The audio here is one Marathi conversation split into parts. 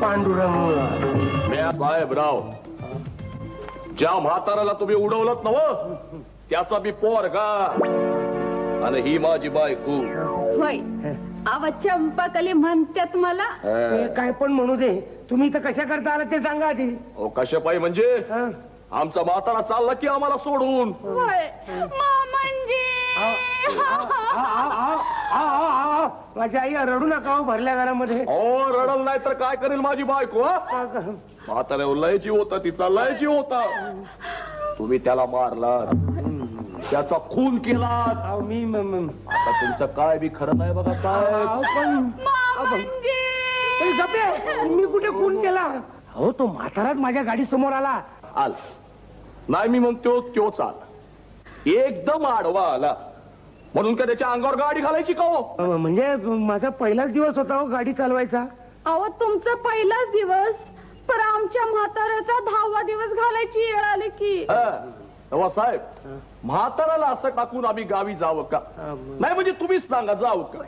पांडुरंग. साहेबराव ज्या म्हाताराला तुम्ही उडवलं नव त्याचा मी पोर का? आणि ही माझी बायको. होय आवा चंपाकली म्हणतात मला. काय पण म्हणू दे तुम्ही तर कशा करता आला ते सांगा आधी. ओ कशा पायी म्हणजे? हा? आमचा म्हातारा चालला की आम्हाला सोडून. होय म्हणजे. माझी आई रडू नका हो भरल्या घरामध्ये. ओ रडल नाही तर काय करेल माझी बायको हा? म्हाताऱ्या लयची होता तिचा लयची होता. तुम्ही त्याला मारला त्याचा खून केला अहो, मी म- म- आता तुमचं काय बी खरं नाही बघा साहेब. अहो, पण ए, गप्पे, मी कुठे खून केला? हो तो म्हाताराच माझ्या गाडी समोर आला. आल. नाही मी म्हणतो त्यो चाल एकदम आडवा आला. म्हणून का त्याच्या अंगावर गाडी घालायची का हो? अ, म्हणजे माझा पहिलाच दिवस होता हो गाडी चालवायचा. अहो तुमचा पहिलाच दिवस? पर आमच्या म्हाताऱ्याचा दहावा दिवस घालायची वेळ आली की. हा. साहेब म्हाताराला असं टाकून आम्ही गावी जावं का? नाही म्हणजे तुम्हीच सांगा जाऊ का?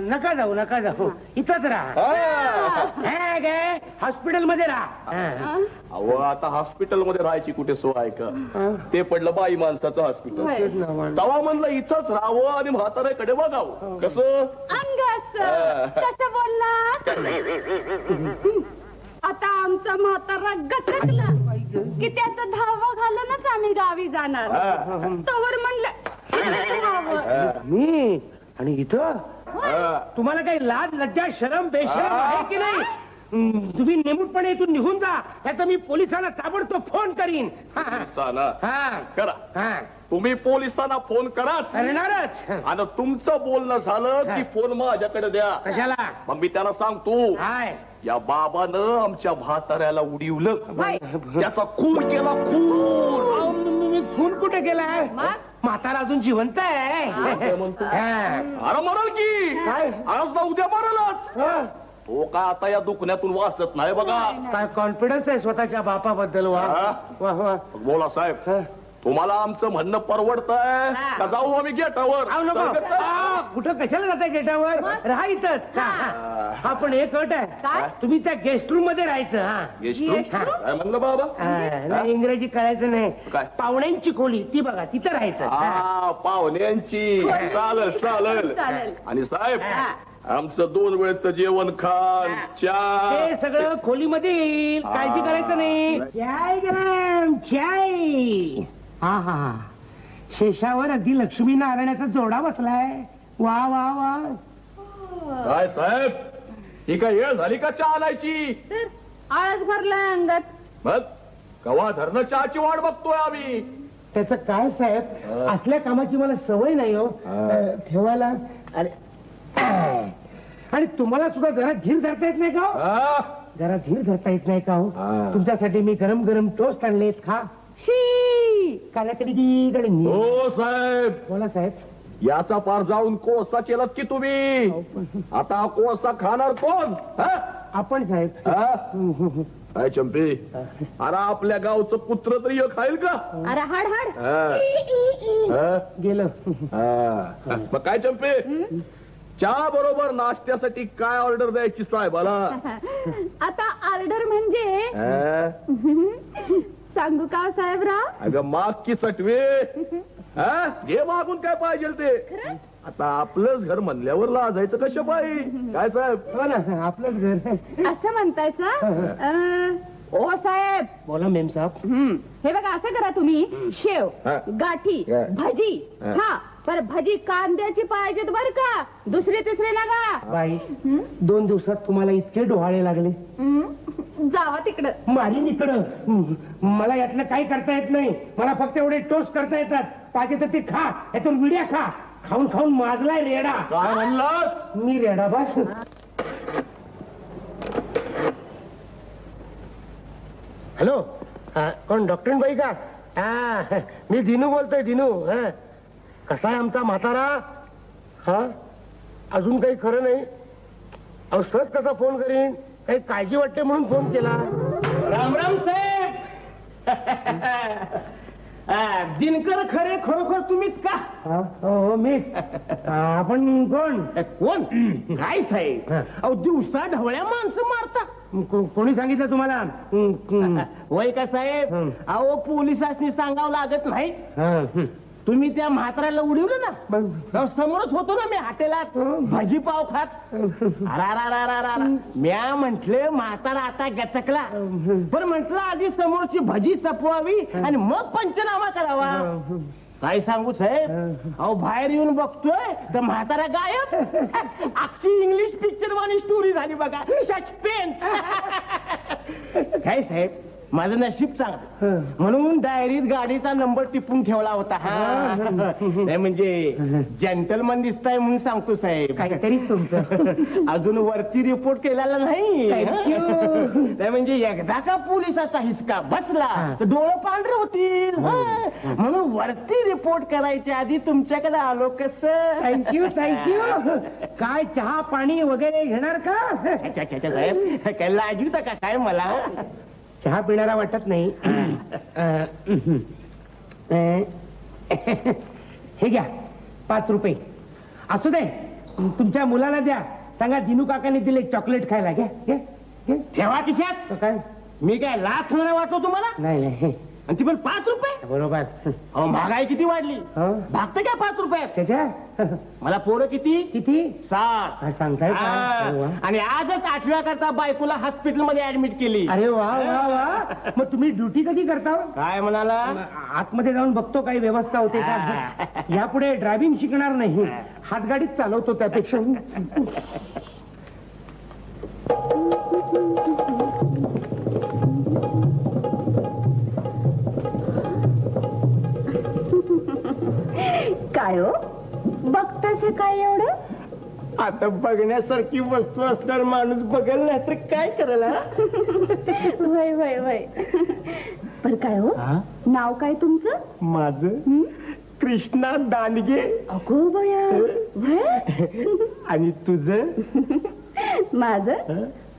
नका जाऊ नका जाऊ. इथंच राहा. हा. हे गे हॉस्पिटलमध्ये राहा. हा. अहो आता हॉस्पिटलमध्ये राहायची कुठे सोय आहे का? ते पडलं बाई माणसाचं हॉस्पिटल. होय. तवा म्हणलं इथंच राहावं आणि म्हाताऱ्याकडे बघावं. कसं? अंगास कसं बोलला? आता आमचा म्हातारा गटकला की त्याचा धावा घालूनच आम्ही गावी जाणार. तवर म्हणलं मी? आणि इथं. तुम्हाला काही लाज लज्जा शरम बेशरम आहे की नाही? तुम्ही नेमूटपणे इथून निघून जा. नाही मी पोलिसांना ताबडतोब फोन करीन. हा, हा. हा. करा. हा. तुम्ही पोलिसांना फोन कराच. करणारच. आणि तुमचं बोलणं झालं की फोन माझ्याकडे द्या. कशाला? मग मी त्याला सांगतो. या बाबानं आमच्या म्हाताऱ्याला उडीवलं. त्याचा खून केला खून अहो, मी मी खून कुठे केलाय मग? म्हातारा अजून जिवंत आहे काय म्हणतो? हा. अरे मरल की काय? आज ना उद्या मरलच हा. तो का आता या दुखण्यातून वाचत नाही बघा काय कॉन्फिडन्स आहे स्वतःच्या बापाबद्दल वा हा? वा वा बोला साहेब. तुम्हाला आमचं म्हणणं परवडतंय. का जाऊ आम्ही गेटावर? अहो, नको. आ, कुठं कशाला जाताय गेटावर? राहा इथंच. हा, हा. हा. पण एक अट आहे. काय? तुम्ही त्या गेस्ट रूममध्ये राहायचं हा. Guest room? काय म्हणलं बाबा? हा, नाही, इंग्रजी कळायचं नाही. काय? पाहुण्यांची खोली ती बघा तिथं राहायचं. हा. हा. पाहुण्यांची. चालेल चालेल. चालेल. आणि साहेब हा. आमचं दोन वेळचं जेवण खान चहा ते सगळं खोलीमध्ये येईल. काळजी करायचं नाही. चाय गरम चाय हा हा हा. शेषावर अगदी लक्ष्मी नारायणाचा जोडा बसलाय. वा वा वा. काय साहेब? ही काय वेळ झाली का चहा आणायची? तर आळस भरलाय अंगात. मग? कवा धरणं चहाची वाट बघतोय आम्ही. त्याचं काय साहेब? असल्या कामाची मला सवय नाही हो. अ, ठेवायला आणि आणि तुम्हाला सुद्धा जरा धीर धरता येत नाही का हो? हा? जरा धीर धरता येत नाही का हो? तुमच्यासाठी मी गरम गरम टोस्ट आणलेत खा. शी! हो साहेब. बोला साहेब. याचा पार जाऊन कोळसा केलात की तुम्ही? आता कोळसा खाणार कोण? हा? आपण साहेब. हा? काय चंपी. अरे आपल्या गावचं पुत्र तरी खाईल का? अरे हाड हाड. हा? हा? गेलं. हा. मग काय चंपे? चहा बरोबर नाश्त्यासाठी काय ऑर्डर द्यायची साहेबाला? आता ऑर्डर म्हणजे हा? सांगू का साहेबराव? अगं माग की सटवे. हा? घे मागून काय पाहिजे ते. आता आपलंच घर म्हणल्यावर लाजायचं कशा पाहिजे काय साहेब? हो ना आपलंच घर असं म्हणताय सा? ओ साहेब. बोला मेम साहेब. हम्म. हे बघा असं करा तुम्ही. शेव हा. गाठी हा. भजी. हा. हा. पर भजी कांद्याची पाहिजेत बर का? दुसरी तिसरी नका बाई दोन दिवसात तुम्हाला इतके डोहाळे लागले. जावा तिकडं. मारी इकडं. मला यातलं काही करता येत नाही. मला फक्त एवढे टोस्ट करता येतात. पाहिजे तर ते खा. यातून विड्या खा. खाऊन खाऊन माजलाय रेडा. काय म्हणलास? मी रेडा बस. हॅलो. हा, कोण डॉक्टर बाई का? हा मी दिनू बोलतोय दिनू. हा. कसा आहे आमचा म्हातारा? हा? अजून काही खरं नाही? अहो सहज कसा फोन करीन? काही काळजी वाटते म्हणून फोन केला. राम राम साहेब. आ, दिनकर खरे खरोखर तुम्हीच का? हा, हो हो, मीच. हा, आपण कोण? कोण? काय साहेब? हा. अहो दिवसा ढवळ्या माणसं मारता को- कोणी सांगितलं तुम्हाला? हं, हं, वय का साहेब? हं. अहो पोलिसांनी सांगावं लागत नाही. हा, हं. तुम्ही त्या म्हाताऱ्याला उडवलं ना? समोरच होतो ना मी हॉटेलात. भाजी पाव खात. म्या म्हंटले म्हातारा आता गचकला. पण म्हंटल आधी समोरची भजी सपवावी आणि मग पंचनामा करावा. काय सांगू साहेब? अहो बाहेर येऊन बघतोय तर म्हातारा गायब. अक्षी इंग्लिश पिक्चर वाणी स्टोरी झाली बघा. सस्पेन्स काय साहेब? माझं नशीब चांगलं. म्हणून डायरीत गाडीचा नंबर टिपून ठेवला होता. हा. नाही म्हणजे जेंटलमन दिसताय म्हणून सांगतो साहेब. काहीतरीच तुमचं. अजून वरती रिपोर्ट केलेला. नाही. म्हणजे एकदा का पोलिसाचा हिसका बसला तर डोळं पांढरे होतील. हा. म्हणून वरती रिपोर्ट करायच्या आधी तुमच्याकडे आलो कस थँक्यू थँक्यू काय चहा पाणी वगैरे घेणार का? साहेब. काय लाजू का काय मला? चहा पिणारा वाटत नाही. हे घ्या पाच रुपये. असू दे तुमच्या मुलाला द्या. सांगा दिनू काकाने दिले चॉकलेट खायला. घ्या घ्या घ्या. ठेवा खिशात. काय? मी काय लाच खाणार वाटतो तुम्हाला? नाही नाही आणि ती पण पाच रुपये? बरोबर. अहो महागाई किती वाढली? हं? भागतं काय पाच रुपयात त्याच्या? मला पोरं किती? किती? सात काय सांगताय का? अरे वा. हा. आणि आजच आठव्या करता बायकोला हॉस्पिटलमध्ये ऍडमिट केली. अरे वा वा वा. मग तुम्ही ड्युटी कधी करता? काय म्हणाला? आतमध्ये जाऊन बघतो काही व्यवस्था होते का? यापुढे ड्रायव्हिंग शिकणार नाही. हातगाडीत चालवतो त्यापेक्षा. काय हो? बघतास काय एवढं? आता बघण्यासारखी वस्तू असल्यावर माणूस बघेल नाही तर काय करेल हा? वय वय वय. पर काय हो? नाव काय तुमचं? माझ? कृष्णा दांडगे अगो बया. आणि तुझ? माझ?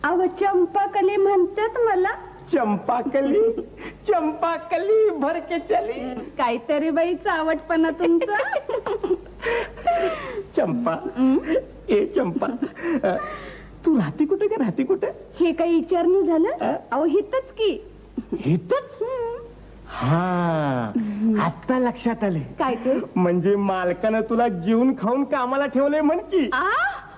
अव चंपाकली म्हणतात मला. चंपाकली चंपाकली भरके चली. काहीतरी बाई चावटपणा तुमचा. चंपा ए चंपा अ, तू राहते कुठे का राहते कुठे? हे काही विचारणं झालं? अहो हितच की. इथंच हा आता लक्षात आले. काय ते? म्हणजे मालकानं तुला जीवन खाऊन कामाला ठेवलंय म्हण की. आ?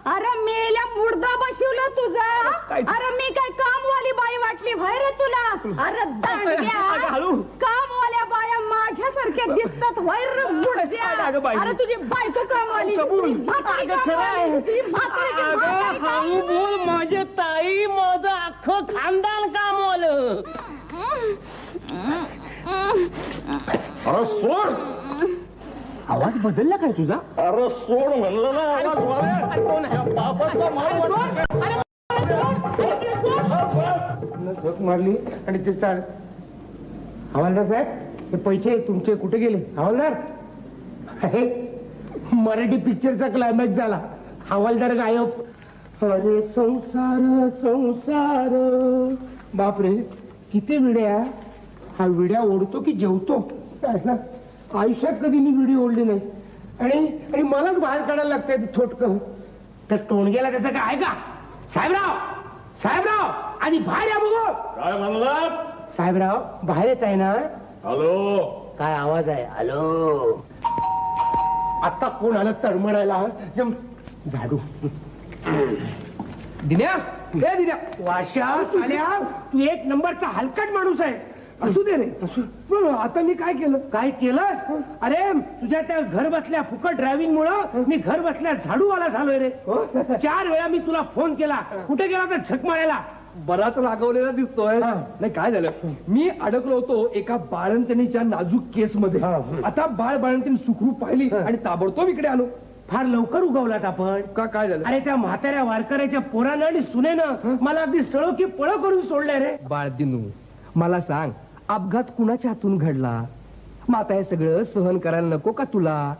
अरे मेल्या मुर्दा बशिवला तुझा. काय? अरे मी काय कामवाली बाई वाटली व्हय रे तुला? अरे अगं, दांडग्या हळू. कामवाल्या बाया माझ्यासारख्या दिसतात व्हय रे मुडद्या अगं, अगं, बाई. अरे तुझी बायको कामवाली. कबूल. तुझी म्हातारी अगं, खरं आहे. कामवाली, तुझी म्हातारी की म्हातारी अगं हळू बोल माझे ताई माझं अख्खं खानदान कामवलं. अरे सोड. आवाज बदलला काय तुझा? अरे सोड म्हणलं ना आवाज. झक मारली आणि ते चाल. हवालदार साहेब हे पैसे तुमचे कुठे गेले? हवालदार? मराठी पिक्चरचा क्लायमॅक्स झाला. हवालदार गायब. अरे संसार संसार. बापरे किती विड्या. हा विड्या ओढतो की जेवतो? काय ना? आयुष्यात कधी मी विडी ओढली नाही. आणि आणि मलाच बाहेर काढायला लागतंय ते थोटकं तर टोणग्याला त्याचं काय का साहेबराव साहेबराव आधी बाहेर या बघू. काय म्हणला साहेबराव बाहेर येत आहे ना? हॅलो? काय आवाज आहे? हॅलो? आता कोण आलं तळमळायला जम- झाडू. दिन्या ए दिन्या वाशा साल्या तू एक नंबरचा हलकट माणूस आहेस. असू दे रे. पण आता मी काय केलं? काय केलंस? अरे तुझ्या त्या घर बसल्या फुकट ड्रायव्हिंग मुळे मी घर बसल्या झाडूवाला झालोय रे. चार वेळा मी तुला फोन केला. कुठे गेला तर झक मारायला? बराच रागवलेला दिसतोय. हा. नाही काय झालं? मी अडकलो होतो एका बाळंतणीच्या नाजूक केस मध्ये हा. आता बाळ बाळंतीन सुखरूप पाहिली आणि ताबडतोब इकडे आलो. फार लवकर उगवलात आपण. का काय झालं? अरे त्या म्हाताऱ्या वारकऱ्याच्या पोरानं आणि सुनेनं मला अगदी सळो की पळ करून सोडलंय रे. बाळ दिनू मला सांग अपघात कुणाच्या हातून घडला? मग आता हे सगळं सहन करायला नको का तुला?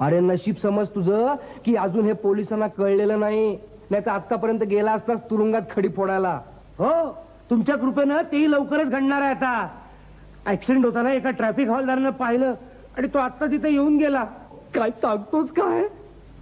अरे नशीब समज तुझं की अजून हे पोलिसांना कळलेलं नाही. नाही तर आतापर्यंत गेला असतास तुरुंगात खडी फोडायला. हो तुमच्या कृपेनं तेही लवकरच घडणार आहे आता. ऍक्सिडेंट होताना एका ट्रॅफिक हवालदारानं पाहिलं आणि तो आत्ता तिथे येऊन गेला. काय सांगतोस काय?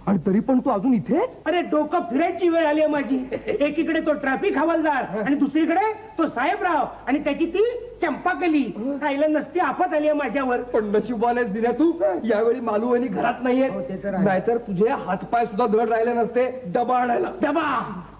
आणि तरी पण तू अजून इथेच? अरे डोकं फिरायची वेळ आली आहे माझी. एकीकडे तो ट्रॅफिक हवालदार आणि दुसरीकडे तो साहेबराव आणि त्याची ती चंपाकली खायला नसती आफत आली आहे माझ्यावर. पण नशिबानेच दिल्या तू. यावेळी मालू आणि घरात हो, ते नाहीये तर आहे. नाहीतर तुझे हातपाय सुद्धा धड राहिले नसते. डबा आणायला. डबा.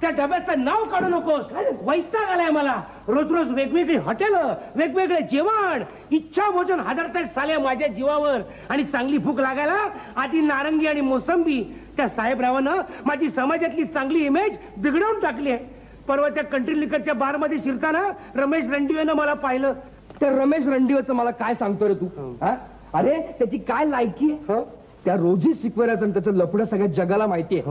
त्या डब्याचं नाव काढू नकोस. वैताग आलाय मला. रोज रोज वेगवेगळी हॉटेल वेगवेगळे जेवण इच्छा भोजन हादरतायत साल्या माझ्या जीवावर. आणि चांगली भूक लागायला आधी नारंगी आणि मोसंबी. त्या साहेबरावानं माझी समाजातली चांगली इमेज बिघडवून टाकली आहे. परवा त्या कंट्री लिकरच्या बारमध्ये शिरताना रमेश रणदिवेनं मला पाहिलं. त्या रमेश रणदिवचं मला काय सांगतो रे तू? हा? अरे त्याची काय लायकी? आहे त्या रोजी शिकवण्याचं त्याचं लपडं सगळ्या जगाला माहितीये.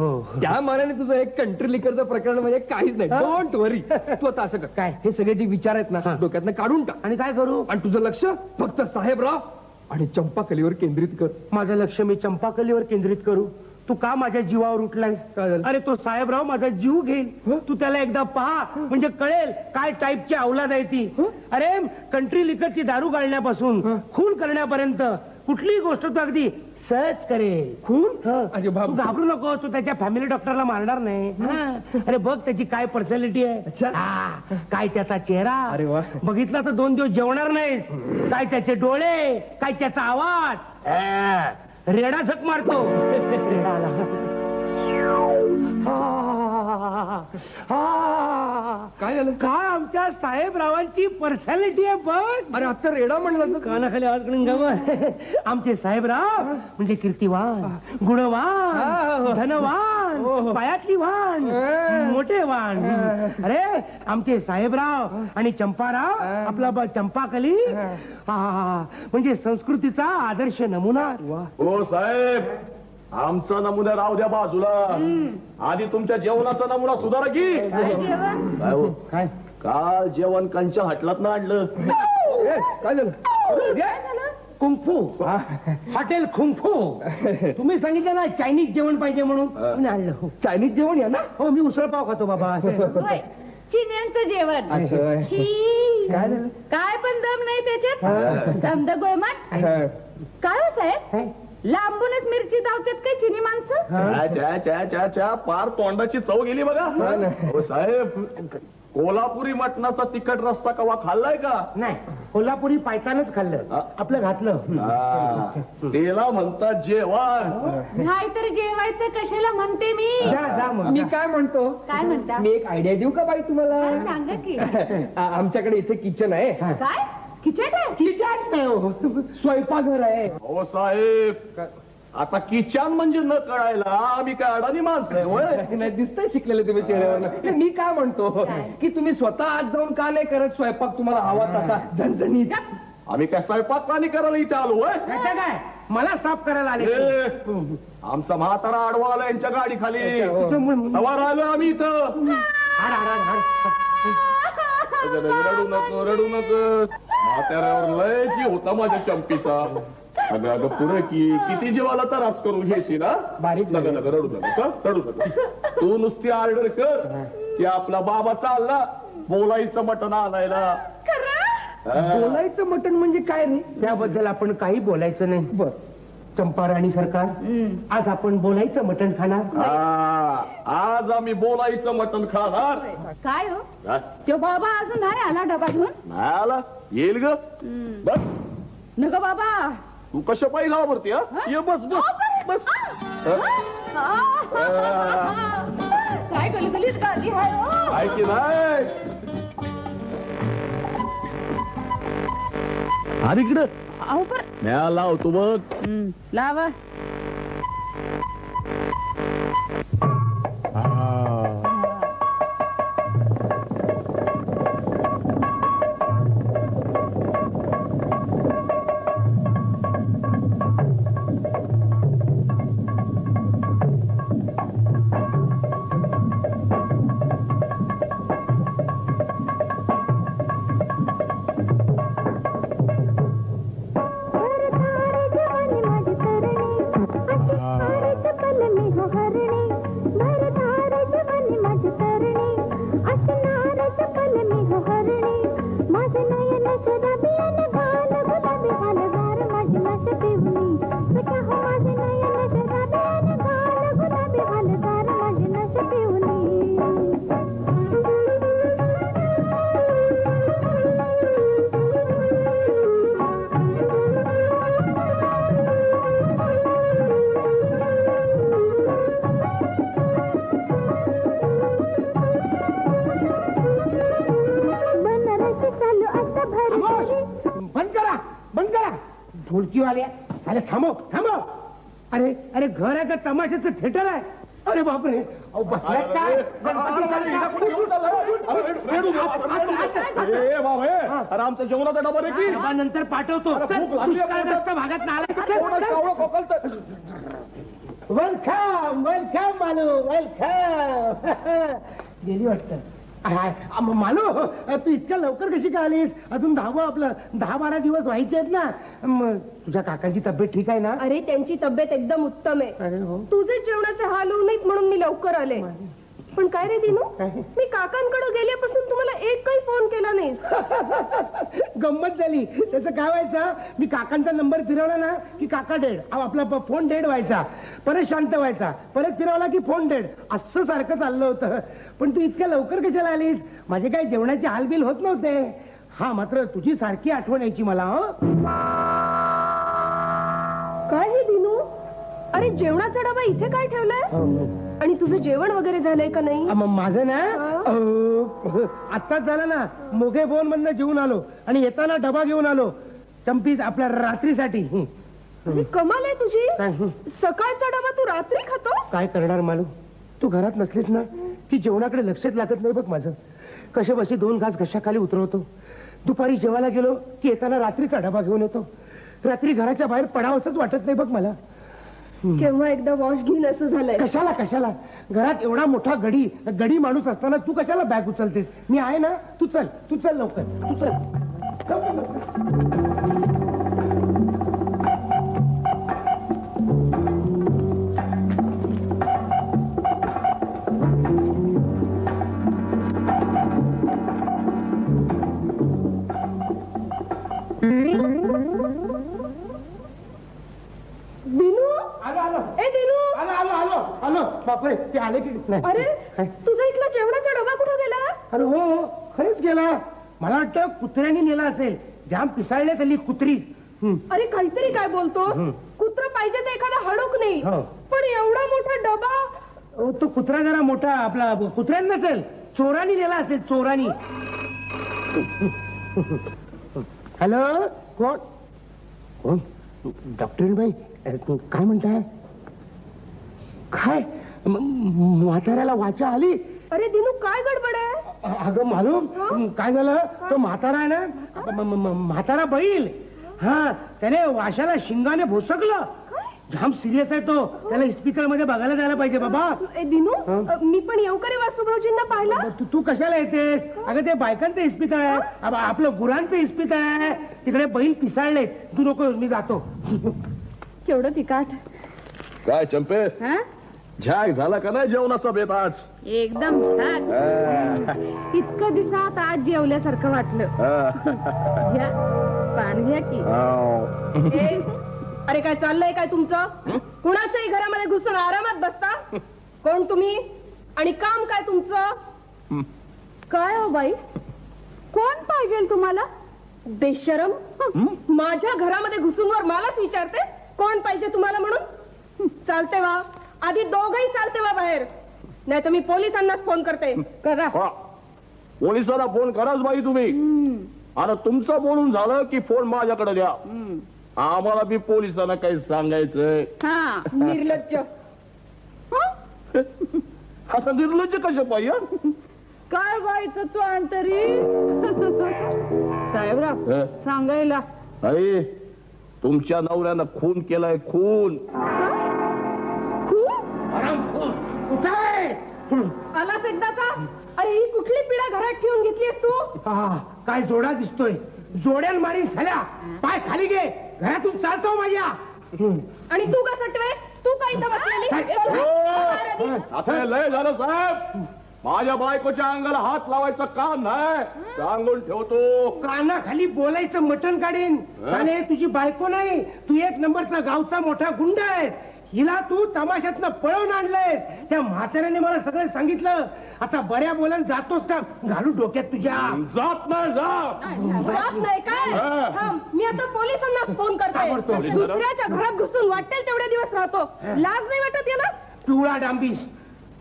त्या मानाने तुझं एक कंट्री लिकरचं प्रकरण म्हणजे काहीच नाही. डोंट वरी तू आता असं कर. काय? हे सगळे जे विचार आहेत ना डोक्यातनं काढून टाक. आणि काय करू? आणि तुझं लक्ष फक्त साहेबराव आणि चंपाकलीवर केंद्रित कर. माझं लक्ष मी चंपाकलीवर केंद्रित करू? तू का माझ्या जीवावर झालं? अरे तो साहेबराव माझा जीव घेईल. तू त्याला एकदा पहा म्हणजे कळेल काय टाईपची अवलाद आहे ती. अरे कंट्री लिकरची दारू गाळण्यापासून खून करण्यापर्यंत कुठलीही गोष्ट तू अगदी सहज करेल. खून. अरे घाबरू नको तू त्याच्या फॅमिली डॉक्टरला मारणार नाही. अरे बघ त्याची काय पर्सनॅलिटी. आहे. काय त्याचा चेहरा. अरे वा. बघितला तर दोन दिवस जेवणार नाहीस. काय त्याचे डोळे काय त्याचा आवाज. रेडा झक मारतो रेडा आला. हा, हा. काय झालं? काय आमच्या साहेबरावांची पर्सनॅलिटी आहे बघ. अरे आता रेडा म्हणला तर कानाखाली आवाजकडून गाव आमचे साहेबराव म्हणजे कीर्तिवान हा. गुणवान धनवान पायातली वाण मोठे वाण. अरे आमचे साहेबराव आणि चंपाराव आपला ब- चंपाकली. हा, म्हणजे संस्कृतीचा आदर्श नमुना. हो साहेब. आमचा नमुना राहू द्या बाजूला. आधी तुमच्या जेवणाचा नमुना सुधारा की. काय जेवण? काय हो? काय? काल जेवण कंच्या हटलात ना आणलं. ए, काय झालं? Kung fu. Hotel kung fu. तुम्ही सांगितलं ना चायनीज जेवण पाहिजे म्हणून. आणलं हो. चायनीज जेवण या ना? हो मी उसळ पाव खातो बाबा असं. होय. चिन्यांचं जेवण. असं. शी काय झालं? काय पण दम नाही त्याच्यात? समद गुळमट. काय हो साहेब? लांबूनच मिरची धावतात काय चिनी माणसं? च्या, च्या, च्या, च्या, च्या, पार तोंडाची चव गेली बघा. हो साहेब कोल्हापुरी मटणाचा तिखट रस्ता कवा खाल्लाय का? नाही कोल्हापुरी पायतानच खाल्लं. आपलं घातलं. हा, त्याला म्हणतात जेवण. नाही तर जेवायचं कशाला म्हणते मी? जा जा मग. मी काय म्हणतो? काय म्हणता? मी एक आयडिया देऊ का बाई काय तुम्हाला सांगा की. आ- आमच्याकडे इथे किचन आहे. काय? किचन आहे? किचन नाही हो, स्वयंपाकघर आहे. हो साहेब. आता किचन म्हणजे न कळायला आम्ही काय अडाणी माणसं आहे होय? नाही दिसतंय शिकलेले तुम्ही चेहऱ्यावर मी काय म्हणतो की तुम्ही स्वतः आज जाऊन का नाही करत? स्वयंपाक तुम्हाला हवा तसा झणझणीत. आम्ही काय स्वयंपाक पाणी करायला इथे आलो होय? काय? मला साफ करायला आले ए, आमचा म्हातारा आडवा आला यांच्या गाडी खाली त्याच्यामुळे- तवा राहिलो आम्ही इथं. हाड, हाड, हाड, हाड. रडू नको रडू नको. म्हाताऱ्यावर लय जीव होता माझ्या चंपीचा. अगं अगं पुढे की किती जीवाला त्रास करून घेशील ना बारीक नका नका रडू नका रडू नका. तू नुसती ऑर्डर कर की आपला बाबा चालला बोलायचं मटण आणायला. हा. बोलायचं मटण म्हणजे काय रे? त्याबद्दल आपण काही बोलायचं नाही. बर. चंपा राणी सरकार आज आपण बोलायचं मटण खाणार. हा, आज आम्ही बोलायचं मटण खाणार. काय हो? हा, तो बाबा अजून नाही आला डबा घेऊन? नाही आला. येईल ग. बस. नको बाबा. तू कशा पायी घाबरते हा? ये बस बस बस. काय गलगलीत हाय हो नाही? अरे इकडं. अहो पर म्या लावतो बघ. हम्म, लावा. ढोलकीवाल्या साले थांबव थांबव. अरे अरे घर आहे का? तमाशाचं थिएटर आहे. अरे बापरे. अहो काय? अरे आमच्या जेवणाचा डबा रे की? डबा नंतर पाठवतो. चल, भूक लागली दुष्काळग्रस्त भागात नाला कावळं. वेलकम वेलकम मालू वेलकम गेली वाटतं. हाय, मालू तू इतक्या लवकर कशी काय आलीस? अजून दहावं आपलं दहा बारा दिवस व्हायचे आहेत ना. म, तुझ्या काकांची तब्येत ठीक आहे ना? अरे त्यांची तब्येत एकदम उत्तम आहे. अरे हो. तुझे जेवणाचे हाल होऊ नयेत म्हणून मी लवकर आले. पण काय रे दिनू? काय? मी काकांकडे गेल्यापासून तुम्हाला एकही फोन केला नाहीस. गंमत झाली. त्याचं काय व्हायचं? मी काकांचा नंबर फिरवला ना की काका डेड. अहो, आपला प- फोन डेड व्हायचा. परत शांत व्हायचा. परत फिरवला की फोन डेड असं सारखं चाललं होतं. पण तू इतक्या लवकर कशाला आलीस? माझे काही जेवणाचे हालबिल होत नव्हते. हा मात्र तुझी सारखी आठवण यायची मला? काय हे दिनू? अरे जेवणाचा डबा इथे काय ठेवलाय आणि तुझं जेवण वगैरे झालंय का नाही? म- माझं ना? आत्ताच झालं ना. मोघे बोन मधनं जेवून आलो. आणि येताना डबा घेऊन आलो. चंपीस आपल्या रात्रीसाठी. हं. अरे कमाल आहे तुझी. काय? हं? सकाळचा डबा तू रात्री खातोस? काय करणार मालू? तू घरात नसलीस ना की जेवणाकडे लक्षच लागत नाही बघ माझं. कशा बशी दोन घास घशाखाली उतरवतो. दुपारी जेवायला गेलो की येताना रात्रीचा डबा घेऊन येतो. रात्री घराच्या बाहेर पडावंसच वाटत नाही बघ मला. केव्हा एकदा वॉश घेईन असं झालंय. कशाला कशाला? घरात एवढा मोठा गडी गडी माणूस असताना तू कशाला बॅग उचलतेस? मी आहे ना? तू चल तू चल लवकर तू चल. लवकर, बापरे ते आले की नाही? अरे? तुझा इथला जेवणाचा डबा कुठे गेला? अरे हो हो, खरंच गेला. मला वाटतं कुत्र्याने नेला असेल. जाम पिसाळण्यात आली कुत्री. अरे काहीतरी काय बोलतोस? कुत्र पाहिजे तर एखादा हडूक नाही. हो. पण एवढा मोठा डबा? तो कुत्रा जरा मोठा आपला कुत्र्याने नसेल. चोरानी नेला असेल चोरानी. हॅलो कोण? कोण? डॉक्टर बाई काय म्हणताय? काय? म- म- म्हाताऱ्याला वाचा आली. अरे दिनू काय गडबड आहे? अगं मालूम काय झालं? तो म्हातारा आहे ना? म्हातारा बैल. हा त्याने वाशाला शिंगाने भोसकलं. जाम सिरियस आहे तो. त्याला इस्पितळमध्ये बघायला जायला पाहिजे बाबा. ए दिनू मी पण येऊ का रे वासुभाऊजींना पाहिला तू तू कशाला येतेस? अगं ते बायकांचं इस्पितळ आहे. आपलं गुरांचं इस्पितळ आहे. तिकडे बैल पिसाळले तू नको मी जातो. केवढं तिकाट काय चंपे? झॅक झाला का नाही जेवणाचा बेत आज? एकदम छान इतकं दिवसात आज जेवल्यासारखं वाटलं. घ्या पान घ्या की. ए, अरे काय चाललंय काय तुमचं? कुणाच्याही घरामध्ये घुसून आरामात बसता? कोण तुम्ही? आणि काम काय तुमचं? काय हो बाई? कोण पाहिजे तुम्हाला? बेशरम? माझ्या घरामध्ये घुसून वर मलाच विचारतेस? कोण पाहिजे तुम्हाला म्हणून? चालते वा आधी दोघही चालते वा बाहेर. नाही तर मी पोलिसांनाच फोन करते. करा. वा. पोलिसांना फोन कराच बाई तुम्ही. आणि तुमचं बोलून झालं की फोन माझ्याकडे द्या. आम्हाला बी पोलिसांना काही सांगायचंय. हा निर्लज्ज. आता निर्लज्ज कसे पाहिजे काय व्हायचं तू अंतरी? साहेबराव हं? सांगायला. अरे तुमच्या नवऱ्यानं खून केलाय खून. कुठं आहे? हं. आलास एकदाचा अरे ही कुठली पिढा घरात ठेवून घेतलीस तू? हा, काय जोडा दिसतोय. जोड्यान मारीन झाल्या पाय खाली घे. घरातून चालतो माझ्या हं. आणि तू का सटवे? तू का इथं बसलेली? साहेब, बाहेर आधी. आता हे लय झालं साहेब. माझ्या बायकोच्या अंगाला हात लावायचं काम नाही. सांगून ठेवतो. कानाखाली बोलायचं मटण काढीन. चाले तुझी बायको नाही. तू एक नंबरचा गावचा मोठा गुंड आहे हिला तू तमाशातनं पळवून आणलंय त्या म्हाताऱ्याने मला सगळं सांगितलं. आता बऱ्या बोलान जातोस का? घालू डोक्यात तुझ्या. जात नाही जा जात नाही काय? हा. थांब, मी आता पोलिसांनाच फोन करते. दुसऱ्याच्या घरात घुसून वाटेल तेवढे दिवस राहतो. लाज नाही वाटत याला? पिवळा डांबीस.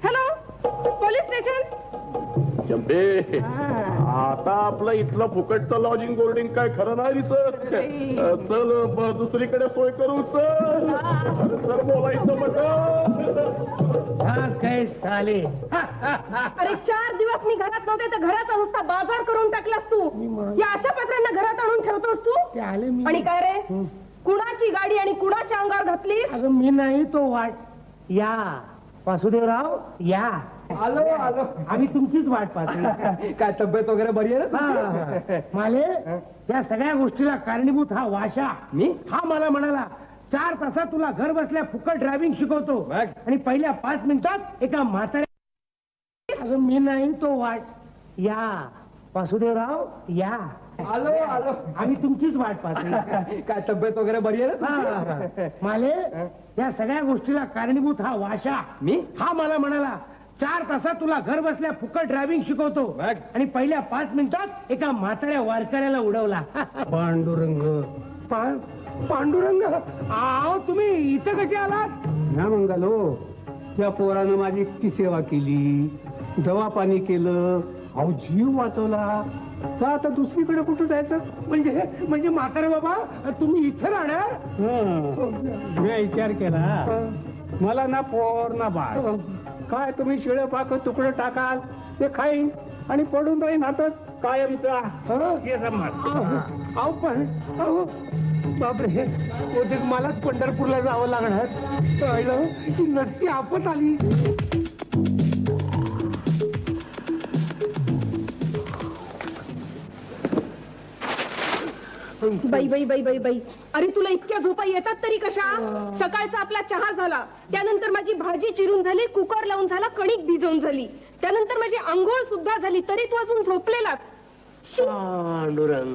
हॅलो पोलीस स्टेशन चंपे आता आपलं इथलं फुकटचं लॉजिंग बोर्डिंग काय खरं नाही दिसत. चल दुसरीकडे सोय करू चल. अरे सर बोलायचं म्हटलं हा काय साले? अरे चार दिवस मी घरात नव्हते तर घराचा नुसता बाजार करून टाकलास तू. या अशा पत्रांना घरात आणून ठेवतोस तू? आणि काय रे? कुणाची गाडी आणि कुणाच्या अंगावर घातलीस? अगं मी नाही तो वाट. या. वासुदेवराव या. आलो आलो आम्ही तुमचीच वाट पाहतो काय तब्येत वगैरे बरी आहे ना हा. तुमची? माले या सगळ्या गोष्टीला कारणीभूत हा वाशा मी? हा मला म्हणाला चार तासात तुला घर बसल्या फुकट ड्रायव्हिंग शिकवतो बघ. आणि पहिल्या पाच मिनिटात एका म्हाताऱ्या अगं मी नाही तो वाट या वासुदेवराव या आलो आलो आम्ही तुमचीच वाट पाहतो काय तब्येत वगैरे बरी आहे ना. तुमची? माले या सगळ्या गोष्टीला कारणीभूत हा वाशा मी? हा मला म्हणाला चार तासात तुला घर बसल्या फुकट ड्रायव्हिंग शिकवतो. आणि पहिल्या पाच मिनिटात एका म्हाताऱ्या वारकऱ्याला उडवला. पांडुरंग. पांडुरंग? आहो तुम्ही इथं कसे आलात? ना मंगालो. या पोरानं माझी इतकी सेवा केली. दवा पाणी केलं. अहो जीव वाचवला. तर आता दुसरीकडे कुठं जायचं? म्हणजे म्हणजे म्हातारे बाबा तुम्ही इथं राहणार? हं. मी विचार केला. मला ना पोर ना बाळ. काय तुम्ही शिळे पाक तुकडे टाकाल? ते खाईन आणि पडून राहीन हातच हे? अहो पण बापरे. बहुतेक मलाच पंढरपूरला जावं लागणार. नसती आपत आली. बाई बाई बाई बाई बाई. अरे तुला इतक्या झोपा येतात तरी कशा? सकाळचा आपला चहा झाला. त्यानंतर माझी भाजी चिरून झाली कुकर लावून झाला कणिक भिजवून झाली. त्यानंतर माझी आंघोळ सुद्धा झाली तरी तू अजून झोपलेलाच. पांडुरंग.